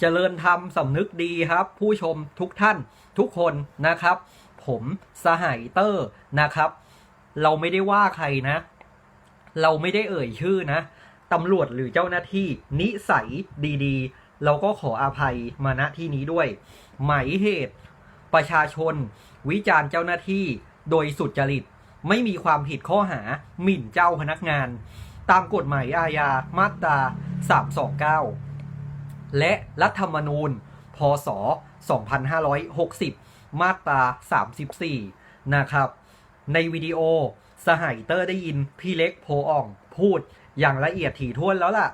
เจริญธรรมสำนึกดีครับ ผู้ชมทุกท่านทุกคนนะครับ ผมสหายเตอร์นะครับ เราไม่ได้ว่าใครนะ เราไม่ได้เอ่ยชื่อนะตำรวจหรือเจ้าหน้าที่นิสัยดีๆ เราก็ขออภัยมาณที่นี้ด้วย หมายเหตุ ประชาชน วิจารณ์เจ้าหน้าที่โดยสุดจริต ไม่มีความผิดข้อหาหมิ่นเจ้าพนักงาน ตามกฎหมายอาญามาตรา329 และรัฐธรรมนูญ พศ 2560 มาตรา 34 นะครับ ในวิดีโอสหายเตอร์ได้ยินพี่เล็กโพอ่องพูดอย่างละเอียดถี่ถ้วนแล้วล่ะ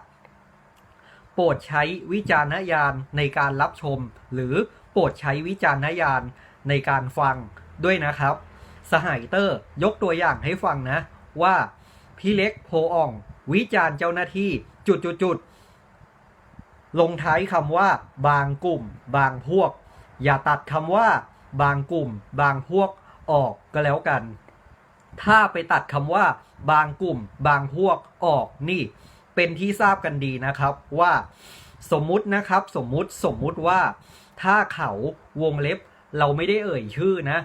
โปรดใช้วิจารณญาณในการรับชม หรือโปรดใช้วิจารณญาณในการฟังด้วยนะครับ สหายเตอร์ยกตัวอย่างให้ฟังนะ ว่าพี่เล็กโพอ่อง วิจารณ์เจ้าหน้าที่จุดจุดจุดๆ ลงท้ายคำว่าบางกลุ่ม บางพวก อย่าตัดคำว่า บางกลุ่ม บางพวกออกก็แล้วกัน ถ้าไปตัดคำว่า บางกลุ่ม บางพวกออกนี่ เป็นที่ทราบกันดีนะครับว่า สมมุตินะครับ สมมุติสมมุติว่า ถ้าเขาวงเล็บ เราไม่ได้เอ่ยชื่อนะ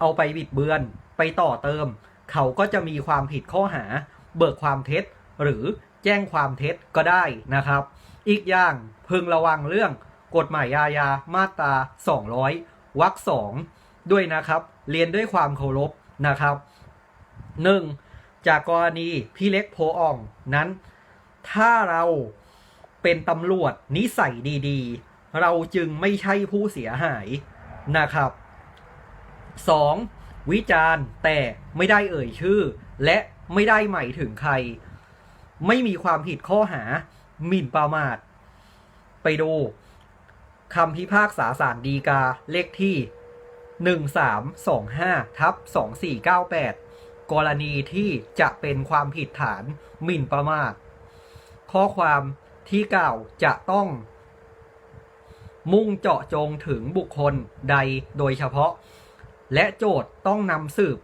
เอาไปบิดเบือนไปต่อเติม เขาก็จะมีความผิดข้อหา เบิกความเท็จ หรือแจ้งความเท็จก็ได้นะครับ อีกอย่างพึงระวังเรื่องกฎหมายอาญามาตรา 200วรรคสองด้วยนะครับ เรียนด้วยความเคารพนะครับ 1. จากกรณีพี่เล็กโพอ่องนั้น ถ้าเราเป็นตำรวจนิสัยดีๆ เราจึงไม่ใช่ผู้เสียหายนะครับ 2. วิจารณ์แต่ไม่ได้เอ่ยชื่อ และไม่ได้หมายถึงใคร ไม่มีความผิดข้อหา หมิ่นประมาท ไปดูคำพิพากษาสารดีกาเลขที่ 1325ทับ2498 กรณีที่จะเป็นความผิดฐานหมิ่นประมาท ข้อความที่กล่าวจะต้อง มุ่งเจาะจงถึงบุคคลใดโดยเฉพาะ และโจทย์ต้องนำสืบ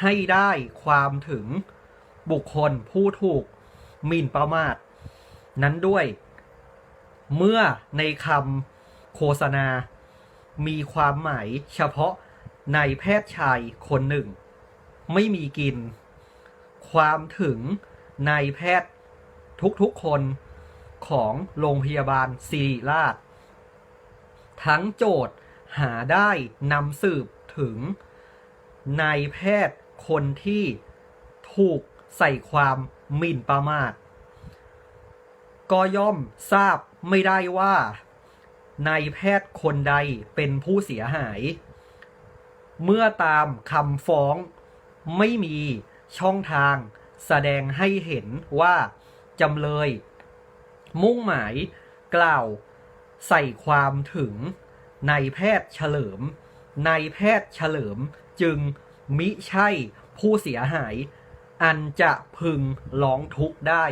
ให้ได้ความถึงบุคคลผู้ถูกหมิ่นประมาท นั้นด้วย เมื่อในคำโฆษณา มีความหมายเฉพาะในแพทย์ชายคนหนึ่ง ไม่มีกิน ความถึงนายแพทย์ทุกๆคนของโรงพยาบาลศิริราช ทั้งโจทย์หาได้นำสืบถึงนายแพทย์คนที่ถูกใส่ความหมิ่นประมาท ก็ย่อมทราบไม่ได้ว่านายแพทย์คนใดเป็นผู้เสียหาย เมื่อตามคำฟ้องไม่มีช่องทางแสดงให้เห็นว่าจำเลย มุ่งหมายกล่าวใส่ความถึงนายแพทย์เฉลิมนายแพทย์เฉลิมจึงมิใช่ผู้เสียหาย อันจะพึงร้องทุกข์ได้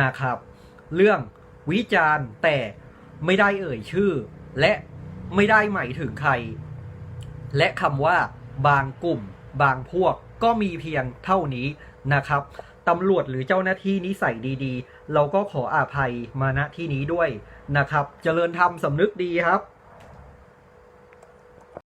นะครับ เรื่องวิจารณ์แต่ไม่ได้เอ่ยชื่อ และไม่ได้หมายถึงใคร และคำว่าบางกลุ่ม บางพวกก็มีเพียงเท่านี้นะครับตำรวจหรือเจ้าหน้าที่นิสัยดีๆ เราก็ขออาภัยมาณที่นี้ด้วยนะครับ เจริญธรรมสำนึกดีครับ